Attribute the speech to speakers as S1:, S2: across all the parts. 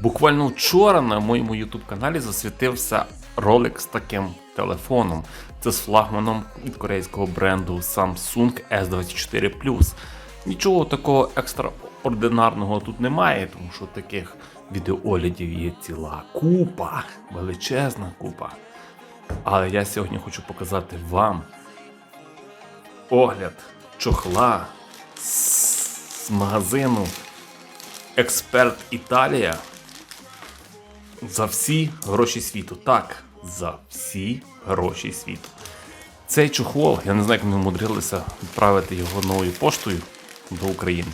S1: Буквально вчора на моєму YouTube каналі засвітився ролик з таким телефоном. Це з флагманом від корейського бренду Samsung S24 Нічого такого екстраординарного тут немає, тому що таких відеооглядів є ціла купа, величезна купа. Але я сьогодні хочу показати вам огляд чохла з магазину Експерт Італія за всі гроші світу. Так, за всі гроші світу. Цей чохол, я не знаю, як ми умудрилися відправити його новою поштою до України.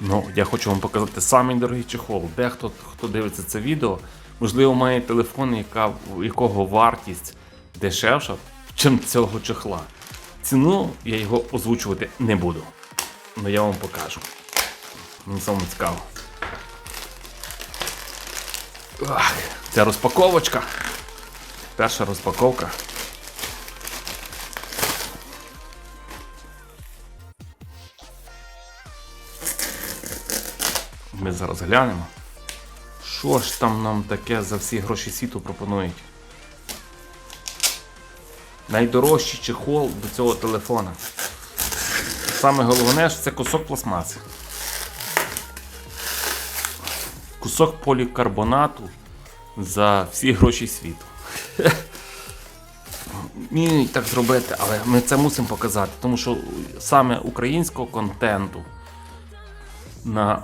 S1: Ну, я хочу вам показати самий дорогий чохол. Дехто, хто дивиться це відео, можливо, має телефон, яка, якого вартість дешевша, ніж цього чохла. Ціну я його озвучувати не буду. Але я вам покажу. Мені самому цікаво. Ах, це розпаковочка. Перша розпаковка. Ми зараз глянемо. Що ж там нам таке за всі гроші світу пропонують? Найдорожчий чехол до цього телефона. Саме головне, що це кусок пластмаси. Кусок полікарбонату за всі гроші світу. Мені так зробити, але ми це мусимо показати, тому що саме українського контенту на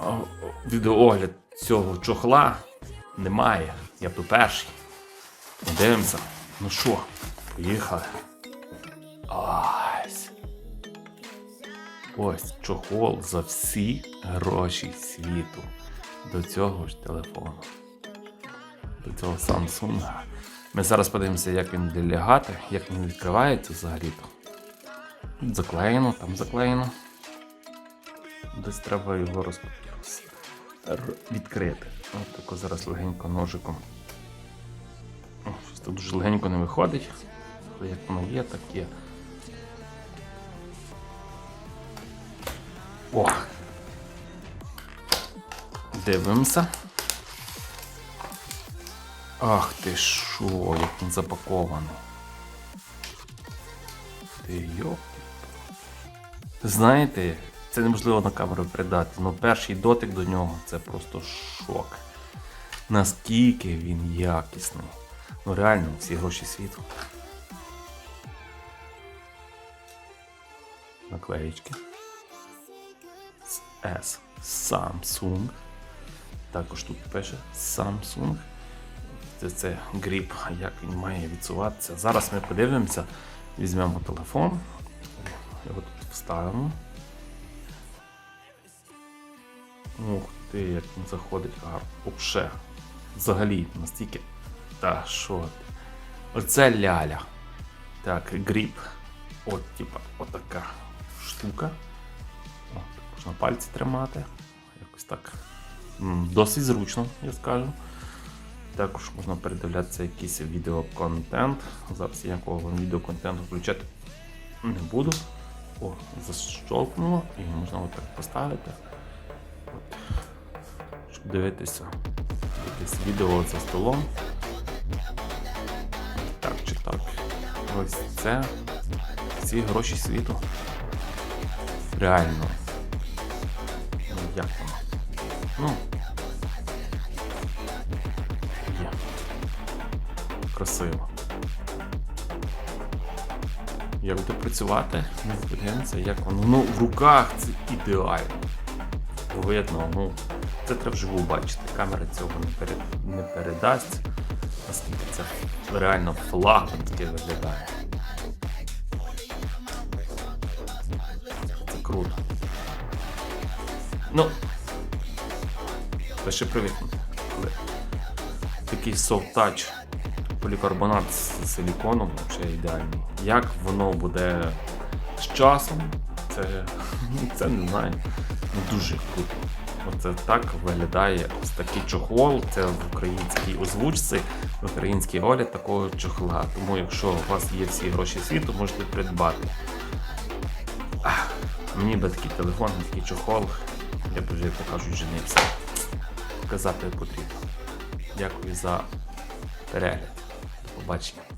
S1: відеоогляд цього чохла немає. Я б перший. Подивимося. Ну що, поїхали. Ось. Ось чохол за всі гроші світу. До цього ж телефону. До цього Samsung. Ми зараз подивимося, як він буде як він відкривається взагалі-то. Заклеєно, там заклеєно. Десь треба його роз... відкрити. От тако зараз легенько ножиком. О, щось тут дуже легенько не виходить. Але як воно є, так є. О! Дивимося. Ах ти що, як він запакований. Ти йоп. Знаєте, це неможливо на камеру передати, але перший дотик до нього це просто шок. Наскільки він якісний. Ну реально, всі гроші світу. Наклеїчки. З S Samsung. Також тут пише Samsung. Це, це гріп, як він має відсуватися. Зараз ми подивимося, візьмемо телефон, його тут вставимо. Ух ти, як він заходить гарно. Вообще. Взагалі, настільки. Та що ти? Оце ляля. Так, гріп. От, типа, отака штука. О, можна пальці тримати. Якось так. Досить зручно, я скажу. Також можна передивлятися якийсь відеоконтент. Зараз я ніякого відеоконтенту включати не буду. О, защолкнуло і можна отак поставити. Дивитися якесь відео за столом. Так чи так. Ось це всі гроші світу. Реально. Ну, як воно? Ну. Є. Красиво. Як буде працювати, ну, як воно. Ну, в руках це ідеально. Видно, ну, це треба вживу бачити. Камера цього не, перед, не передасть. Наскільки це реально флагманське виглядає. Це круто. Ну, привикнути, коли такий touch полікарбонат з силіконом взагалі ідеальний. Як воно буде з часом, це, це не знаю. Ну, дуже круто. Оце так виглядає ось такий чохол. Це в українській озвучці. в українській огляд такого чохла. Тому, якщо у вас є всі гроші світу, можете придбати. Ах, мені би такий телефон, такий чохол, я б вже, кажуть, женився. Казати потрібно. Дякую за перегляд. Побачення.